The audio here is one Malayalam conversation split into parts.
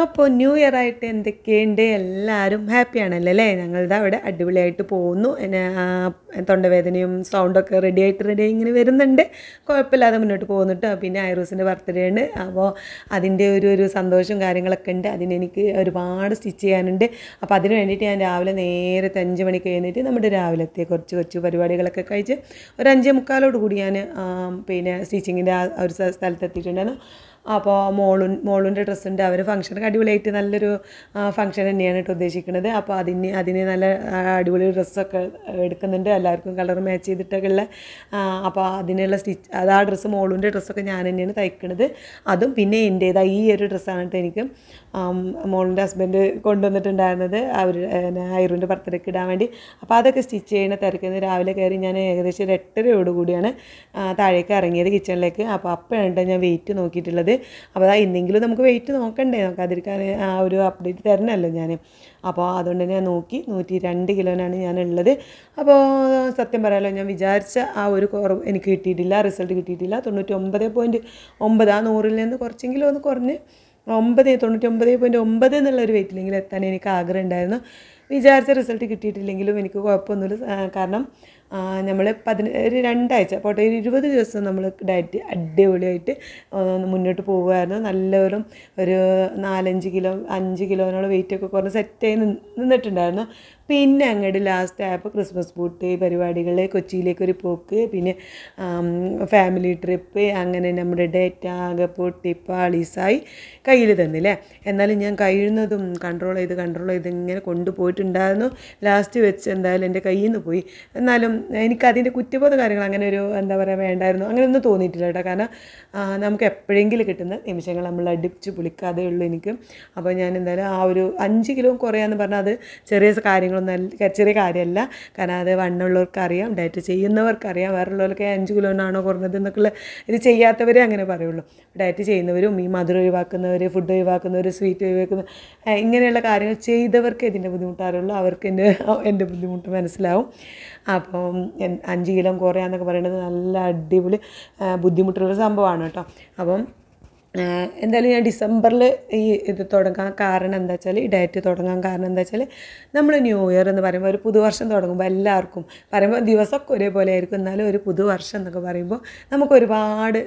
അപ്പോൾ ന്യൂ ഇയർ ആയിട്ട് എന്തൊക്കെയുണ്ട്? എല്ലാവരും ഹാപ്പി ഹാപ്പിയാണല്ലോ അല്ലേ? ഞങ്ങളുടെ അവിടെ അടിപൊളിയായിട്ട് പോകുന്നു. തൊണ്ടവേദനയും സൗണ്ടൊക്കെ റെഡി ആയിട്ട് റെഡി ഇങ്ങനെ വരുന്നുണ്ട്. കുഴപ്പമില്ലാതെ മുന്നോട്ട് പോകുന്നുട്ടോ. പിന്നെ ഐറൂസിന്റെ ബർത്ത്ഡേ ഉണ്ട് അപ്പോൾ അതിന്റെ ഒരു ഒരു സന്തോഷവും കാര്യങ്ങളൊക്കെ ഉണ്ട്. അതിനെനിക്ക് ഒരുപാട് സ്റ്റിച്ച് ചെയ്യാനുണ്ട്. അപ്പോൾ അതിന് വേണ്ടിയിട്ട് ഞാൻ രാവിലെ നേരത്തെ അഞ്ച് മണി കഴിഞ്ഞിട്ട് നമ്മുടെ രാവിലത്തെ കുറച്ച് കുറച്ച് പരിപാടികളൊക്കെ കഴിച്ച് ഒരു അഞ്ചേ മുക്കാലോട് കൂടി ഞാൻ പിന്നെ സ്റ്റിച്ചിങ്ങിന്റെ ആ ഒരു സ്ഥലത്ത് സ്ഥലത്തെത്തിയിട്ടുണ്ടായിരുന്നു. അപ്പോൾ മോളു മോളുന്റെ ഡ്രസ്സുണ്ട് അവർ ഫംഗ്ഷനൊക്കെ അടിപൊളിയായിട്ട് നല്ലൊരു ഫംഗ്ഷൻ തന്നെയാണ് കേട്ടോ ഉദ്ദേശിക്കുന്നത്. അപ്പോൾ അതിന് അതിന് നല്ല അടിപൊളി ഡ്രസ്സൊക്കെ എടുക്കുന്നുണ്ട്. എല്ലാവർക്കും കളർ മാച്ച് ചെയ്തിട്ടൊക്കെ ഉള്ള അപ്പോൾ അതിനുള്ള സ്റ്റിച്ച് അത് ആ ഡ്രസ്സ് മോളുന്റെ ഡ്രസ്സൊക്കെ ഞാൻ തന്നെയാണ് തയ്ക്കുന്നത് അതും പിന്നെ എന്റേതായ ഈ ഒരു ഡ്രസ്സാണ് കേട്ടോ എനിക്ക് മോളിന്റെ ഹസ്ബൻഡ് കൊണ്ടുവന്നിട്ടുണ്ടായിരുന്നത്. അവർ ഐറുവിന്റെ ബർത്ത്ഡേക്ക് ഇടാൻ വേണ്ടി. അപ്പോൾ അതൊക്കെ സ്റ്റിച്ച് ചെയ്യുന്ന തിരക്കുന്നത് രാവിലെ കയറി ഞാൻ ഏകദേശം ഒരു എട്ടരയോട് കൂടിയാണ് താഴേക്ക് ഇറങ്ങിയത് കിച്ചണിലേക്ക് അപ്പോൾ അപ്പോഴാണ് ഞാൻ വെയിറ്റ് നോക്കിയിട്ടുള്ളത്. അപ്പോൾ അതാ ഇന്നെങ്കിലും നമുക്ക് വെയിറ്റ് നോക്കണ്ടേ? നോക്കാതിരിക്കാൻ ആ ഒരു അപ്ഡേറ്റ് തരണമല്ലോ ഞാൻ അപ്പോൾ അതുകൊണ്ട് ഞാൻ നോക്കി. നൂറ്റി രണ്ട് കിലോനാണ് ഞാൻ ഉള്ളത് അപ്പോൾ സത്യം പറയാലോ ഞാൻ വിചാരിച്ച ആ ഒരു കുറവ് എനിക്ക് കിട്ടിയിട്ടില്ല. റിസൾട്ട് കിട്ടിയിട്ടില്ല. തൊണ്ണൂറ്റി ഒമ്പത് പോയിന്റ് ഒമ്പത്. ആ നൂറിൽ നിന്ന് കുറച്ചെങ്കിലും ഒന്ന് കുറഞ്ഞ് ഒമ്പത് തൊണ്ണൂറ്റി ഒമ്പത് പോയിന്റ് ഒമ്പത് എന്നുള്ള ഒരു വെയിറ്റിലെങ്കിലും എത്താൻ എനിക്ക് ആഗ്രഹം ഉണ്ടായിരുന്നു. വിചാരിച്ച റിസൾട്ട് കിട്ടിയിട്ടില്ലെങ്കിലും എനിക്ക് കുഴപ്പമൊന്നുമില്ല. കാരണം നമ്മൾ പതിന ഒരു രണ്ടാഴ്ച പോട്ടെ ഒരു ഇരുപത് ദിവസം നമ്മൾ ഡയറ്റ് അടിപൊളിയായിട്ട് മുന്നോട്ട് പോകുമായിരുന്നു നല്ലൊരു ഒരു നാലഞ്ച് കിലോ അഞ്ച് കിലോനോളം വെയിറ്റൊക്കെ കുറഞ്ഞ് സെറ്റായി നിന്നിട്ടുണ്ടായിരുന്നു. പിന്നെ അങ്ങോട്ട് ലാസ്റ്റ് ആയപ്പോൾ ക്രിസ്മസ് ബൂട്ട് പരിപാടികൾ കൊച്ചിയിലേക്കൊരു പോക്ക് പിന്നെ ഫാമിലി ട്രിപ്പ് അങ്ങനെ നമ്മുടെ ഡേറ്റ ആകെ പൊട്ടി പാളീസായി കയ്യിൽ തന്നില്ലേ? എന്നാലും ഞാൻ കഴിയുന്നതും കൺട്രോൾ ചെയ്ത് കൺട്രോൾ ചെയ്ത് ഇങ്ങനെ കൊണ്ടുപോയിട്ടുണ്ടായിരുന്നു. ലാസ്റ്റ് വെച്ച് എന്തായാലും എന്റെ കയ്യിൽ നിന്ന് പോയി. എന്നാലും എനിക്കതിന്റെ കുറ്റബോധ കാര്യങ്ങൾ അങ്ങനെ ഒരു എന്താ പറയുക വേണ്ടായിരുന്നു. അങ്ങനെയൊന്നും തോന്നിയിട്ടില്ല കേട്ടോ. കാരണം നമുക്ക് എപ്പോഴെങ്കിലും കിട്ടുന്ന നിമിഷങ്ങൾ നമ്മൾ അടിച്ച് പുളിക്കാതെ ഉള്ളൂ എനിക്ക്. അപ്പോൾ ഞാൻ എന്തായാലും ആ ഒരു അഞ്ച് കിലോ കുറയാന്ന് പറഞ്ഞാൽ അത് ചെറിയ കാര്യങ്ങളൊന്നും ചെറിയ കാര്യമല്ല. കാരണം അത് വണ്ണമുള്ളവർക്ക് അറിയാം ഡയറ്റ് ചെയ്യുന്നവർക്കറിയാം. വേറെയുള്ളവർക്ക് അഞ്ച് കിലോനാണോ കുറഞ്ഞത് എന്നൊക്കെയുള്ള ഇത് ചെയ്യാത്തവരെ അങ്ങനെ പറയുള്ളൂ. ഡയറ്റ് ചെയ്യുന്നവരും ഈ മധുരം ഒഴിവാക്കുന്നവർ ഫുഡ് ഒഴിവാക്കുന്നവർ സ്വീറ്റ് ഒഴിവാക്കുന്ന ഇങ്ങനെയുള്ള കാര്യങ്ങൾ ചെയ്തവർക്ക് ഇതിന്റെ ബുദ്ധിമുട്ടാറുള്ളൂ. അവർക്ക് എന്റെ എന്റെ ബുദ്ധിമുട്ട് മനസ്സിലാവും. അപ്പം അഞ്ച് കിലോ കുറയാന്നൊക്കെ പറയുന്നത് നല്ല അടിപൊളി ബുദ്ധിമുട്ടുള്ള സംഭവമാണ് കേട്ടോ. അപ്പം എന്തായാലും ഞാൻ ഡിസംബറിൽ ഈ ഇത് തുടങ്ങാൻ കാരണം എന്താ വെച്ചാൽ ഈ ഡയറ്റ് തുടങ്ങാൻ കാരണം എന്താ വെച്ചാൽ നമ്മൾ ന്യൂ ഇയർ എന്ന് പറയുമ്പോൾ ഒരു പുതുവർഷം തുടങ്ങുമ്പോൾ എല്ലാവർക്കും പറയുമ്പോൾ ദിവസമൊക്കെ ഒരേപോലെ ആയിരിക്കും. എന്നാലും ഒരു പുതുവർഷം എന്നൊക്കെ പറയുമ്പോൾ നമുക്ക് ഒരുപാട്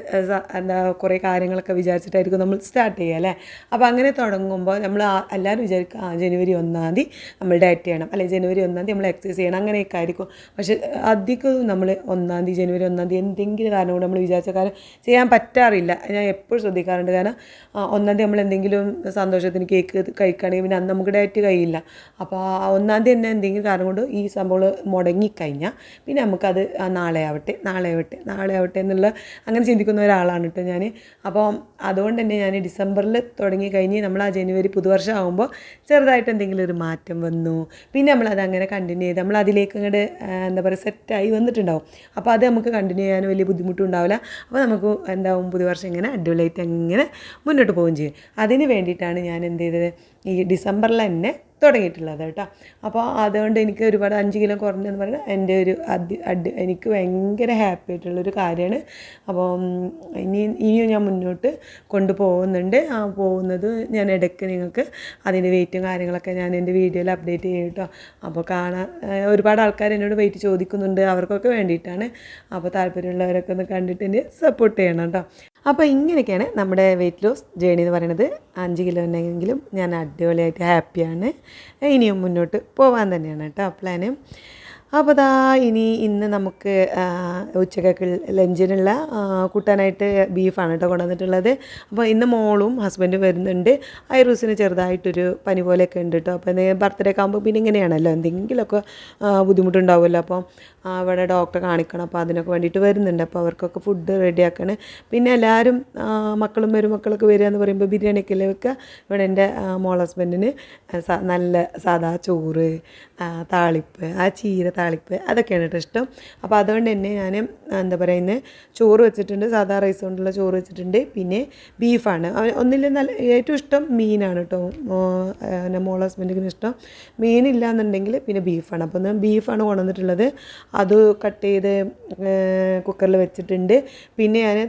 എന്താ കുറേ കാര്യങ്ങളൊക്കെ വിചാരിച്ചിട്ടായിരിക്കും നമ്മൾ സ്റ്റാർട്ട് ചെയ്യുക അല്ലേ? അപ്പോൾ അങ്ങനെ തുടങ്ങുമ്പോൾ നമ്മൾ എല്ലാവരും വിചാരിക്കും ആ ജനുവരി ഒന്നാം തീയതി നമ്മൾ ഡയറ്റ് ചെയ്യണം. അല്ലെങ്കിൽ ജനുവരി ഒന്നാം തീയതി നമ്മൾ എക്സസൈസ് ചെയ്യണം. അങ്ങനെയൊക്കെ ആയിരിക്കും. പക്ഷേ അധികവും നമ്മൾ ഒന്നാം തീയതി ജനുവരി ഒന്നാം തീയതി എന്തെങ്കിലും കാരണം കൊണ്ട് നമ്മൾ വിചാരിച്ച കാര്യം ചെയ്യാൻ പറ്റാറില്ല. ഞാൻ എപ്പോഴും ശ്രദ്ധിക്കാറുണ്ട് കാരണം ഒന്നാം തീയതി നമ്മൾ എന്തെങ്കിലും സന്തോഷത്തിന് കേക്ക് കഴിക്കുകയാണെങ്കിൽ പിന്നെ അന്ന് നമുക്ക് ഡയറ്റ് കഴിയില്ല. അപ്പോൾ ഒന്നാം തീയതി തന്നെ എന്തെങ്കിലും കാരണം കൊണ്ട് ഈ സംഭവങ്ങൾ മുടങ്ങിക്കഴിഞ്ഞാൽ പിന്നെ നമുക്കത് നാളെ ആവട്ടെ നാളെ ആവട്ടെ നാളെ ആവട്ടെ എന്നുള്ള അങ്ങനെ ചിന്തിക്കുന്ന ഒരാളാണ് കേട്ടോ ഞാൻ അപ്പോൾ അതുകൊണ്ട് തന്നെ ഞാൻ ഡിസംബറിൽ തുടങ്ങി കഴിഞ്ഞ് നമ്മൾ ആ ജനുവരി പുതുവർഷം ആകുമ്പോൾ ചെറുതായിട്ട് എന്തെങ്കിലും ഒരു മാറ്റം വന്നു. പിന്നെ നമ്മളത് അങ്ങനെ കണ്ടിന്യൂ ചെയ്ത് നമ്മൾ അതിലേക്ക് അങ്ങോട്ട് എന്താ പറയുക സെറ്റായി വന്നിട്ടുണ്ടാവും. അപ്പോൾ അത് നമുക്ക് കണ്ടിന്യൂ ചെയ്യാൻ വലിയ ബുദ്ധിമുട്ടുണ്ടാവില്ല അപ്പോൾ നമുക്ക് എന്താവും പുതുവർഷം ഇങ്ങനെ അടിപൊളിയായിട്ട് അങ്ങനെ മുന്നോട്ട് പോവുകയും ചെയ്യും. അതിന് വേണ്ടിയിട്ടാണ് ഞാൻ എന്ത് ചെയ്തത്? ഈ ഡിസംബറിൽ തന്നെ തുടങ്ങിയിട്ടുള്ളത് കേട്ടോ. അപ്പോൾ അതുകൊണ്ട് എനിക്ക് ഒരുപാട് അഞ്ച് കിലോ കുറഞ്ഞെന്ന് പറഞ്ഞാൽ എന്റെ ഒരു അഡ് അടി എനിക്ക് ഭയങ്കര ഹാപ്പി ആയിട്ടുള്ളൊരു കാര്യമാണ്. അപ്പോൾ ഇനി ഇനിയും ഞാൻ മുന്നോട്ട് കൊണ്ടുപോകുന്നുണ്ട്. ആ പോകുന്നത് ഞാൻ ഇടയ്ക്ക് നിങ്ങൾക്ക് അതിന്റെ വെയിറ്റും കാര്യങ്ങളൊക്കെ ഞാൻ എന്റെ വീഡിയോയിൽ അപ്ഡേറ്റ് ചെയ്യും കേട്ടോ. അപ്പോൾ കാണാൻ ഒരുപാട് ആൾക്കാർ എന്നോട് വെയിറ്റ് ചോദിക്കുന്നുണ്ട്. അവർക്കൊക്കെ വേണ്ടിയിട്ടാണ്. അപ്പോൾ താല്പര്യമുള്ളവരൊക്കെ ഒന്ന് കണ്ടിട്ട് എന്നെ സപ്പോർട്ട് ചെയ്യണം കേട്ടോ. അപ്പോൾ ഇങ്ങനെയൊക്കെയാണ് നമ്മുടെ വെയിറ്റ് ലോസ് ജേണി എന്ന് പറയുന്നത്. അഞ്ച് കിലോ ഉണ്ടെങ്കിലും ഞാൻ അടിപൊളിയായിട്ട് ഹാപ്പിയാണ് ഇനിയും മുന്നോട്ട് പോകാൻ തന്നെയാണ് കേട്ടോ പ്ലാന് അപ്പോൾ ദാ ഇനി ഇന്ന് നമുക്ക് ഉച്ചക്കൊക്കെ ലഞ്ചിനുള്ള കൂട്ടാനായിട്ട് ബീഫാണ് കേട്ടോ കൊണ്ടുവന്നിട്ടുള്ളത്. അപ്പോൾ ഇന്ന് മോളും ഹസ്ബൻഡും വരുന്നുണ്ട്. ഐറൂസിന് ചെറുതായിട്ടൊരു പനി പോലെയൊക്കെ ഉണ്ട് കേട്ടോ. അപ്പോൾ ബർത്ത്ഡേ ഒക്കെ ആകുമ്പോൾ പിന്നെ ഇങ്ങനെയാണല്ലോ. എന്തെങ്കിലുമൊക്കെ ബുദ്ധിമുട്ടുണ്ടാവുമല്ലോ. അപ്പോൾ അവിടെ ഡോക്ടറെ കാണിക്കണം. അപ്പോൾ അതിനൊക്കെ വേണ്ടിയിട്ട് വരുന്നുണ്ട്. അപ്പോൾ അവർക്കൊക്കെ ഫുഡ് റെഡിയാക്കണം പിന്നെ എല്ലാവരും മക്കളും മക്കളും മരുമക്കളൊക്കെ വരിക എന്ന് പറയുമ്പോൾ ബിരിയാണിയൊക്കെ വെക്കുക? ഇവിടെ എന്റെ മോൾ ഹസ്ബൻഡിന് നല്ല സാദാ ചോറ് താളിപ്പ് ആ ചീര താളിപ്പ് അതൊക്കെയാണ് കേട്ടോ ഇഷ്ടം. അപ്പോൾ അതുകൊണ്ട് തന്നെ ഞാൻ എന്താ പറയുന്നത് ചോറ് വെച്ചിട്ടുണ്ട്. സാധാ റൈസ് കൊണ്ടുള്ള ചോറ് വെച്ചിട്ടുണ്ട്. പിന്നെ ബീഫാണ്. ഒന്നില്ല ഒന്നിലും നല്ല ഏറ്റവും ഇഷ്ടം മീനാണ് കേട്ടോ. എന്റെ മോൾ ഹസ്ബൻഡിന് ഇഷ്ടം. മീനില്ല എന്നുണ്ടെങ്കിൽ പിന്നെ ബീഫാണ്. അപ്പോൾ ഒന്ന് ബീഫാണ് കൊണ്ടുവന്നിട്ടുള്ളത്. അത് കട്ട് ചെയ്ത് കുക്കറിൽ വെച്ചിട്ടുണ്ട്. പിന്നെ ഞാൻ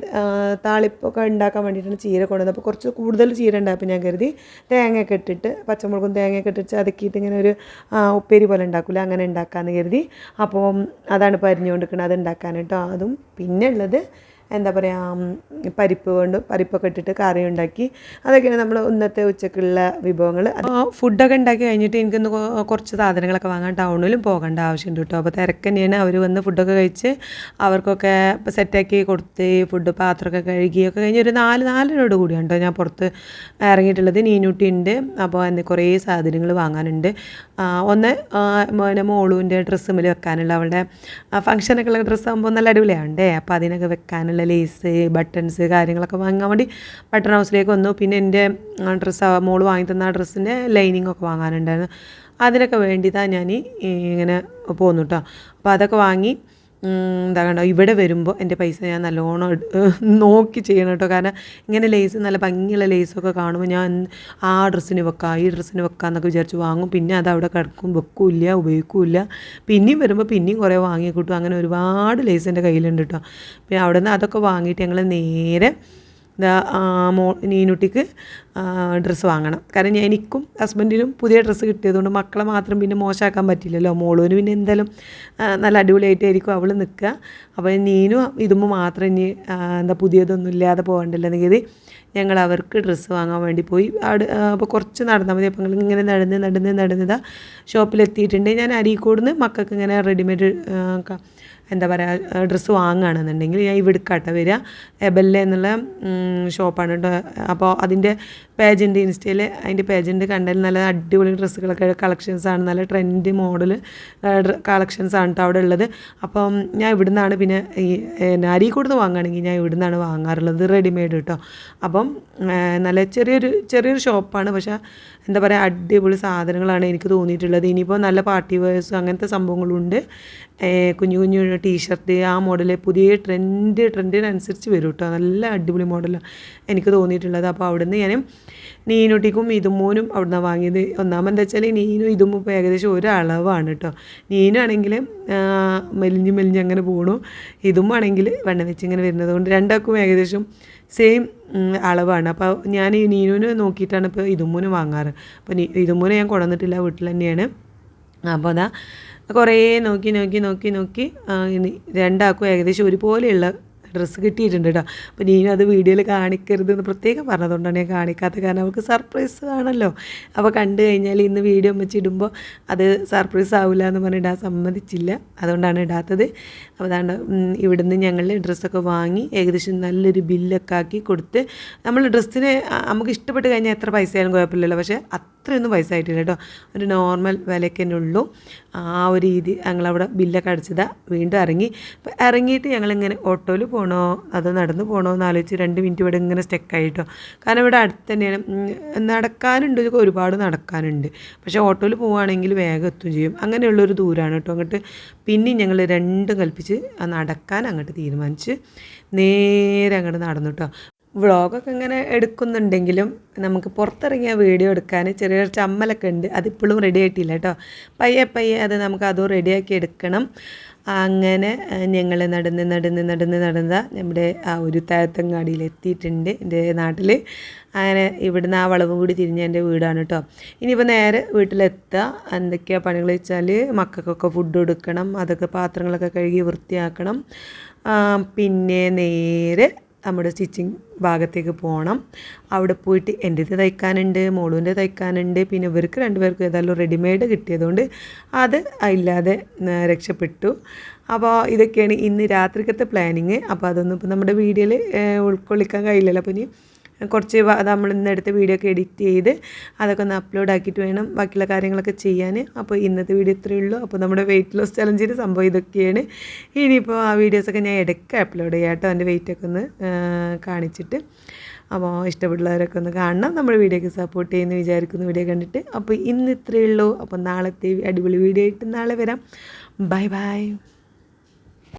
താളിപ്പൊക്കെ ഉണ്ടാക്കാൻ വേണ്ടിയിട്ടാണ് ചീര കൊണ്ടുവന്നത്. അപ്പോൾ കുറച്ച് കൂടുതൽ ചീര ഉണ്ടായപ്പോൾ ഞാൻ കരുതി. തേങ്ങയൊക്കെ ഇട്ടിട്ട് പച്ചമുളകും തേങ്ങയൊക്കെ ഇട്ടിട്ട് ചതക്കിയിട്ട് ഇങ്ങനെ ഒരു ഉപ്പേരി പോലെ ഉണ്ടാക്കില്ല അങ്ങനെ ഉണ്ടാക്കാമെന്ന് കരുതി. അപ്പോൾ അതാണ് ഇപ്പോൾ അരിഞ്ഞുകൊണ്ടിരിക്കുന്നത് അത് ഉണ്ടാക്കാൻ കേട്ടോ. അതും പിന്നെ ഉള്ളത് എന്താ പറയുക പരിപ്പ് കൊണ്ട് പരിപ്പൊക്കെ ഇട്ടിട്ട് കറി ഉണ്ടാക്കി. അതൊക്കെയാണ് നമ്മൾ ഇന്നത്തെ ഉച്ചക്കുള്ള വിഭവങ്ങൾ. ഫുഡൊക്കെ ഉണ്ടാക്കി കഴിഞ്ഞിട്ട് എനിക്കൊന്ന് കുറച്ച് സാധനങ്ങളൊക്കെ വാങ്ങാൻ ടൗണിലും പോകേണ്ട ആവശ്യമുണ്ട് കേട്ടോ. അപ്പോൾ തിരക്ക് തന്നെയാണ്. അവർ വന്ന് ഫുഡൊക്കെ കഴിച്ച് അവർക്കൊക്കെ ഇപ്പോൾ സെറ്റാക്കി കൊടുത്ത് ഫുഡ് പാത്രമൊക്കെ കഴുകിയൊക്കെ കഴിഞ്ഞ് ഒരു നാല് നാലിനോട് കൂടിയാണ് കേട്ടോ ഞാൻ പുറത്ത് ഇറങ്ങിയിട്ടുള്ളത്. നീനൂട്ടി ഉണ്ട്. അപ്പോൾ എന്നെ കുറേ സാധനങ്ങൾ വാങ്ങാനുണ്ട്. ഒന്ന് പിന്നെ മോനെ മോളുവിന്റെ ഡ്രസ്സ് മേൽ വെക്കാനുള്ള അവളുടെ ഫംഗ്ഷനൊക്കെ ഉള്ള ഡ്രസ്സ് ആകുമ്പോൾ നല്ല അടിപൊളിയാണ്ടേ അപ്പോൾ അതിനൊക്കെ വെക്കാനുള്ള ലേസ് ബട്ടൺസ് കാര്യങ്ങളൊക്കെ വാങ്ങാൻ വേണ്ടി ബട്ടൺ ഹൗസിലേക്ക് വന്നു. പിന്നെ എന്റെ ഡ്രസ്സ് മോൾ വാങ്ങി തന്ന ആ ഡ്രസ്സിന്റെ ലൈനിങ് ഒക്കെ വാങ്ങാനുണ്ടായിരുന്നു. അതിനൊക്കെ വേണ്ടിയിട്ടാണ് ഞാൻ ഇങ്ങനെ പോന്നു കേട്ടോ അപ്പോൾ അതൊക്കെ വാങ്ങി എന്താ കണ്ടോ? ഇവിടെ വരുമ്പോൾ എന്റെ പൈസ ഞാൻ നല്ലോണം നോക്കി ചെയ്യണം കേട്ടോ. കാരണം ഇങ്ങനെ ലേസ് നല്ല ഭംഗിയുള്ള ലേസൊക്കെ കാണുമ്പോൾ ഞാൻ ആ ഡ്രസ്സിന് വെക്കാം ഈ ഡ്രസ്സിന് വെക്കാം എന്നൊക്കെ വിചാരിച്ച് വാങ്ങും. പിന്നെ അത് അവിടെ കിടക്കും വെക്കില്ല ഉപയോഗിക്കില്ല. പിന്നെയും വരുമ്പോൾ പിന്നെയും കുറേ വാങ്ങി അങ്ങനെ ഒരുപാട് ലേസ് എന്റെ കയ്യിലുണ്ട് കേട്ടോ. പിന്നെ അവിടെ നിന്ന് അതൊക്കെ വാങ്ങിയിട്ട് ഞങ്ങൾ നേരെ മോ നീനുട്ടിക്ക് ഡ്രസ്സ് വാങ്ങണം. കാരണം ഞാൻ എനിക്കും ഹസ്ബൻഡിനും പുതിയ ഡ്രസ്സ് കിട്ടിയതുകൊണ്ട് മക്കളെ മാത്രം പിന്നെ മോശമാക്കാൻ പറ്റില്ലല്ലോ. മോളൂന് പിന്നെ എന്തായാലും നല്ല അടിപൊളിയായിട്ടായിരിക്കും അവൾ നിൽക്കുക. അപ്പോൾ നീനും ഇതുമ്പോൾ മാത്രം ഇനി എന്താ പുതിയതൊന്നും ഇല്ലാതെ പോകണ്ടല്ലോ കരുതി ഞങ്ങൾ അവർക്ക് ഡ്രസ്സ് വാങ്ങാൻ വേണ്ടി പോയി. അവിടെ അപ്പോൾ കുറച്ച് നടന്നാൽ മതി. അപ്പോൾ ഇങ്ങനെ നടന്ന് നടന്ന് നടന്നതാ ഷോപ്പിലെത്തിയിട്ടുണ്ട് ഞാൻ അരീക്കോട് നിന്ന് മക്കൾക്ക് ഇങ്ങനെ റെഡിമെയ്ഡ് എന്താ പറയുക ഡ്രസ്സ് വാങ്ങുകയാണെന്നുണ്ടെങ്കിൽ ഞാൻ ഇവിടുക്കാട്ടോ വരിക. എബല്ല എന്നുള്ള ഷോപ്പാണ് കേട്ടോ അപ്പോൾ അതിന്റെ പേജുണ്ട് ഇൻസ്റ്റയിൽ അതിന്റെ പേജുണ്ട് കണ്ടാൽ നല്ല അടിപൊളി ഡ്രസ്സുകളൊക്കെ കളക്ഷൻസാണ് നല്ല ട്രെൻഡ് മോഡൽ കളക്ഷൻസാണ് കേട്ടോ അവിടെ ഉള്ളത്. അപ്പം ഞാൻ ഇവിടുന്നാണ് പിന്നെ ഈ അരീക്കോട് നിന്ന് വാങ്ങുകയാണെങ്കിൽ ഞാൻ ഇവിടുന്നാണ് വാങ്ങാറുള്ളത് റെഡിമെയ്ഡ് കേട്ടോ അപ്പം നല്ല ചെറിയൊരു ചെറിയൊരു ഷോപ്പാണ് പക്ഷേ എന്താ പറയുക അടിപൊളി സാധനങ്ങളാണ് എനിക്ക് തോന്നിയിട്ടുള്ളത്. ഇനിയിപ്പോൾ നല്ല പാർട്ടി വെയേഴ്സ് അങ്ങനത്തെ സംഭവങ്ങളുണ്ട്. കുഞ്ഞു കുഞ്ഞു ടീഷർട്ട് ആ മോഡൽ പുതിയ ട്രെൻഡ് ട്രെൻഡിനനുസരിച്ച് വരും കേട്ടോ നല്ല അടിപൊളി മോഡലാണ് എനിക്ക് തോന്നിയിട്ടുള്ളത്. അപ്പോൾ അവിടുന്ന് ഞാൻ നീനുട്ടിക്കും ഇതുമോനും അവിടുന്ന് വാങ്ങിയത്. ഒന്നാമെന്താ വെച്ചാൽ നീനും ഇതും ഇപ്പോൾ ഏകദേശം ഒരളവാണ് കേട്ടോ നീനാണെങ്കിൽ മെലിഞ്ഞ് മെലിഞ്ഞ് അങ്ങനെ പോണു. ഇതും ആണെങ്കിൽ വെണ്ണ വെച്ച് ഇങ്ങനെ വരുന്നത് കൊണ്ട് രണ്ടാൾക്കും ഏകദേശം സെയിം അളവാണ്. അപ്പോൾ ഞാൻ ഈ നീനുവിന് നോക്കിയിട്ടാണ് ഇപ്പോൾ ഇതുമൂന് വാങ്ങാറ്. അപ്പോൾ ഇതുമൂന് ഞാൻ കൊണ്ടുവന്നിട്ടില്ല വീട്ടിൽ തന്നെയാണ്. അപ്പോൾ അതാ കുറേ നോക്കി നോക്കി നോക്കി നോക്കി രണ്ടാൾക്കും ഏകദേശം ഒരുപോലെയുള്ള ഡ്രസ്സ് കിട്ടിയിട്ടുണ്ട് കേട്ടോ അപ്പോൾ നീ അത് വീഡിയോയിൽ കാണിക്കരുത് എന്ന് പ്രത്യേകം പറഞ്ഞതുകൊണ്ടാണ് ഞാൻ കാണിക്കാത്ത കാരണം അവൾക്ക് സർപ്രൈസ് ആണല്ലോ. അപ്പോൾ കണ്ടു കഴിഞ്ഞാൽ ഇന്ന് വീഡിയോ വെച്ചിടുമ്പോൾ അത് സർപ്രൈസ് ആവില്ല എന്ന് പറഞ്ഞ് ഇടാൻ സമ്മതിച്ചില്ല. അതുകൊണ്ടാണ് ഇടാത്തത്. അപ്പോൾ അതാണ് ഇവിടുന്ന് ഞങ്ങൾ ഡ്രസ്സൊക്കെ വാങ്ങി ഏകദേശം നല്ലൊരു ബില്ലൊക്കെ ആക്കി കൊടുത്ത് നമ്മൾ ഡ്രസ്സിന് നമുക്ക് ഇഷ്ടപ്പെട്ട് കഴിഞ്ഞാൽ എത്ര പൈസ ആയാലും കുഴപ്പമില്ലല്ലോ. പക്ഷേ അത്രയൊന്നും പൈസ ആയിട്ടില്ല കേട്ടോ ഒരു നോർമൽ വിലയ്ക്ക് തന്നെ ഉള്ളൂ. ആ ഒരു രീതി ഞങ്ങളവിടെ ബില്ലൊക്കെ അടിച്ചതാണ് വീണ്ടും ഇറങ്ങി. അപ്പോൾ ഇറങ്ങിയിട്ട് ഞങ്ങളിങ്ങനെ ഓട്ടോയിൽ പോകണോ അതോ നടന്ന് പോകണോ എന്ന് ആലോചിച്ച് രണ്ട് മിനിറ്റ് ഇവിടെ ഇങ്ങനെ സ്റ്റെക്കായിട്ടോ കാരണം ഇവിടെ അടുത്ത് തന്നെയാണ്. നടക്കാനുണ്ട്. ഒരുപാട് നടക്കാനുണ്ട്. പക്ഷേ ഓട്ടോയിൽ പോവുകയാണെങ്കിൽ വേഗം എത്തും ചെയ്യും. അങ്ങനെയുള്ളൊരു ദൂരമാണ് കേട്ടോ. അങ്ങോട്ട് പിന്നെയും ഞങ്ങൾ രണ്ടും കൽപ്പിച്ച് നടക്കാൻ അങ്ങോട്ട് തീരുമാനിച്ച് നേരെ അങ്ങോട്ട് നടന്നു കേട്ടോ. വ്ളോഗൊക്കെ ഇങ്ങനെ എടുക്കുന്നുണ്ടെങ്കിലും നമുക്ക് പുറത്തിറങ്ങിയ വീഡിയോ എടുക്കാൻ ചെറിയൊരു ചമ്മലൊക്കെ ഉണ്ട്. അതിപ്പോഴും റെഡി ആയിട്ടില്ല കേട്ടോ. പയ്യെ പയ്യെ അത് നമുക്ക് അതും റെഡിയാക്കി എടുക്കണം. അങ്ങനെ ഞങ്ങൾ നടന്ന് നടന്ന് നടന്ന് നടന്ന നമ്മുടെ ആ ഒരു താഴത്തങ്ങാടിയിൽ എത്തിയിട്ടുണ്ട് എന്റെ നാട്ടിൽ അങ്ങനെ ഇവിടുന്ന് ആ വളവ് കൂടി തിരിഞ്ഞ എന്റെ വീടാണ് കേട്ടോ ഇനിയിപ്പോൾ നേരെ വീട്ടിലെത്തുക എന്തൊക്കെയാണ് പണികൾ വെച്ചാൽ മക്കൾക്കൊക്കെ ഫുഡ് കൊടുക്കണം അതൊക്കെ പാത്രങ്ങളൊക്കെ കഴുകി വൃത്തിയാക്കണം. പിന്നെ നേരെ നമ്മുടെ സ്റ്റിച്ചിങ് ഭാഗത്തേക്ക് പോകണം അവിടെ പോയിട്ട് എന്റേത് തയ്ക്കാനുണ്ട് മോളുവിന്റെ തയ്ക്കാനുണ്ട്. പിന്നെ ഇവർക്ക് രണ്ടുപേർക്കും ഏതായാലും റെഡിമെയ്ഡ് കിട്ടിയതുകൊണ്ട് അത് ഇല്ലാതെ രക്ഷപ്പെട്ടു. അപ്പോൾ ഇതൊക്കെയാണ് ഇന്ന് രാത്രിക്കത്തെ പ്ലാനിങ് അപ്പോൾ അതൊന്നും ഇപ്പോൾ നമ്മുടെ വീഡിയോയിൽ ഉൾക്കൊള്ളിക്കാൻ കഴിയില്ലല്ലോ. അപ്പോൾ ഇനി കുറച്ച് നമ്മൾ ഇന്ന് എടുത്ത വീഡിയോ ഒക്കെ എഡിറ്റ് ചെയ്ത് അതൊക്കെ ഒന്ന് അപ്ലോഡ് ആക്കിയിട്ട് വേണം ബാക്കിയുള്ള കാര്യങ്ങളൊക്കെ ചെയ്യാൻ. അപ്പോൾ ഇന്നത്തെ വീഡിയോ ഇത്രയേ ഉള്ളൂ. അപ്പോൾ നമ്മുടെ വെയിറ്റ് ലോസ് ചലഞ്ചിന്റെ സംഭവം ഇതൊക്കെയാണ്. ഇനിയിപ്പോൾ ആ വീഡിയോസൊക്കെ ഞാൻ ഇടയ്ക്ക് അപ്ലോഡ് ചെയ്യാം കേട്ടോ എന്റെ വെയിറ്റൊക്കെ ഒന്ന് കാണിച്ചിട്ട്. അപ്പോൾ ഇഷ്ടപ്പെടുന്നവരൊക്കെ ഒന്ന് കാണണം. നമ്മുടെ വീഡിയോക്ക് സപ്പോർട്ട് ചെയ്യുന്ന വിചാരിക്കുന്നു വീഡിയോ കണ്ടിട്ട്. അപ്പോൾ ഇന്ന് ഇത്രയേ ഉള്ളൂ. അപ്പോൾ നാളത്തെ അടിപൊളി വീഡിയോ ആയിട്ട് നാളെ വരാം. Bye bye